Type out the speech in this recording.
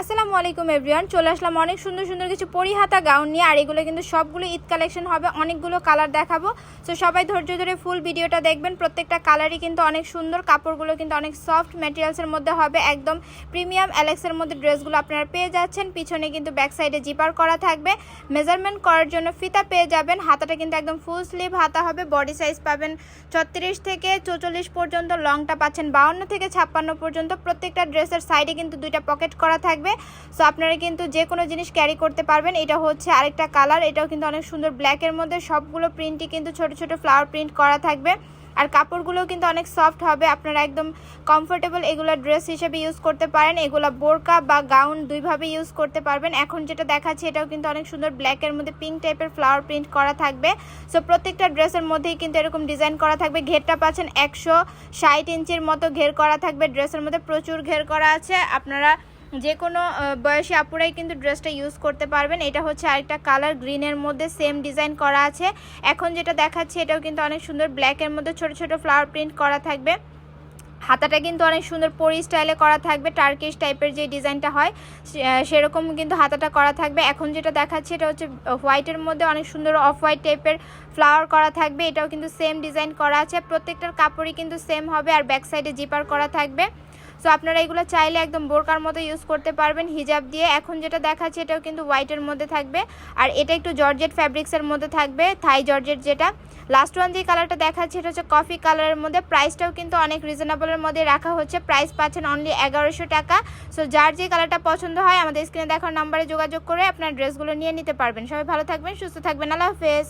আসসালামু আলাইকুম এভরিওয়ান, চলে আসলাম অনেক সুন্দর সুন্দর কিছু পরিহাতা গাউন নিয়ে, আর এগুলো কিন্তু সবগুলো ঈদ কালেকশন হবে, অনেকগুলো কালার দেখাবো। তো সবাই ধৈর্য ধরে ফুল ভিডিওটা দেখবেন, প্রত্যেকটা কালারই কিন্তু অনেক সুন্দর, কাপড়গুলো কিন্তু অনেক সফট ম্যাটেরিয়ালসের মধ্যে হবে, একদম প্রিমিয়াম অ্যালেক্সের মধ্যে ড্রেসগুলো আপনারা পেয়ে যাচ্ছেন, পিছনে কিন্তু ব্যাক সাইডে জিপার করা থাকবে মেজারমেন্ট করার জন্য ফিতা পেয়ে যাবেন, হাতাটা কিন্তু একদম ফুল স্লিভ হাতা হবে বডি সাইজ পাবেন ছত্রিশ থেকে চৌচল্লিশ পর্যন্ত লংটা পাচ্ছেন বাউন্ন থেকে ছাপ্পান্ন পর্যন্ত, প্রত্যেকটা ড্রেসের সাইডে কিন্তু দুইটা পকেট করা থাকবে। সো আপনারা কিন্তু যে কোনো জিনিস ক্যারি করতে পারবেন। এটা হচ্ছে আরেকটা কালার এটাও কিন্তু অনেক সুন্দর ব্ল্যাকের মধ্যে। সবগুলো প্রিন্টই কিন্তু ছোট ছোট ফ্লাওয়ার প্রিন্ট করা থাকবে। আর কাপড়গুলোও কিন্তু অনেক সফট হবে। আপনারা একদম কমফোর্টেবল এগুলো ড্রেস হিসেবে ইউজ করতে পারেন। এগুলো বোরকা বা গাউন দুইভাবে ইউজ করতে পারবেন। এখন যেটা দেখাচ্ছি, এটাও কিন্তু অনেক সুন্দর ব্ল্যাকের মধ্যে পিঙ্ক টাইপের ফ্লাওয়ার প্রিন্ট করা থাকবে। সো প্রত্যেকটা ড্রেসের মধ্যেই কিন্তু এরকম ডিজাইন করা থাকবে। ঘেরটা পাচ্ছেন একশো ষাট ইঞ্চির মতো ঘের করা থাকবে। ড্রেসের মধ্যে প্রচুর ঘের করা আছে। আপনারা যে কোনো বয়সী আপুরাই কিন্তু ড্রেসটা ইউজ করতে পারবেন। এটা হচ্ছে আরেকটা কালার গ্রিনের মধ্যে সেম ডিজাইন করা আছে। এখন যেটা দেখাচ্ছি, এটাও কিন্তু অনেক সুন্দর ব্ল্যাকের মধ্যে ছোট ছোট ফ্লাওয়ার প্রিন্ট করা থাকবে। হাতাটা কিন্তু অনেক সুন্দর পরি স্টাইলে করা থাকবে টার্কিশ টাইপের যে ডিজাইনটা হয় সেরকম কিন্তু হাতাটা করা থাকবে। এখন যেটা দেখাচ্ছি, এটা হচ্ছে হোয়াইটের মধ্যে অনেক সুন্দর অফ হোয়াইট টাইপের ফ্লাওয়ার করা থাকবে। এটাও কিন্তু সেম ডিজাইন করা আছে। প্রত্যেকটার কাপড়ই কিন্তু সেম হবে, আর ব্যাক সাইডে জিপার করা থাকবে। সো আপনারা এগুলো চাইলে একদম বোরকার মতো ইউজ করতে পারবেন। হিজাব দিয়ে। এখন যেটা দেখাচ্ছে, এটাও কিন্তু হোয়াইটের মধ্যে থাকবে। আর এটা একটু জর্জেট ফ্যাব্রিক্সের মধ্যে থাকবে থাই জর্জেট যেটা। লাস্ট ওয়ান যে কালারটা দেখাচ্ছে, এটা হচ্ছে কফি কালারের মধ্যে। প্রাইসটাও কিন্তু অনেক রিজনেবলের মধ্যে রাখা হচ্ছে। প্রাইস পাচ্ছেন অনলি এগারোশো টাকা। সো যার যে কালারটা পছন্দ হয়, আমাদের স্ক্রিনে দেখার নাম্বারে যোগাযোগ করে আপনার ড্রেসগুলো নিয়ে নিতে পারবেন। সবাই ভালো থাকবেন, সুস্থ থাকবেন। আল্লাহ হাফেজ।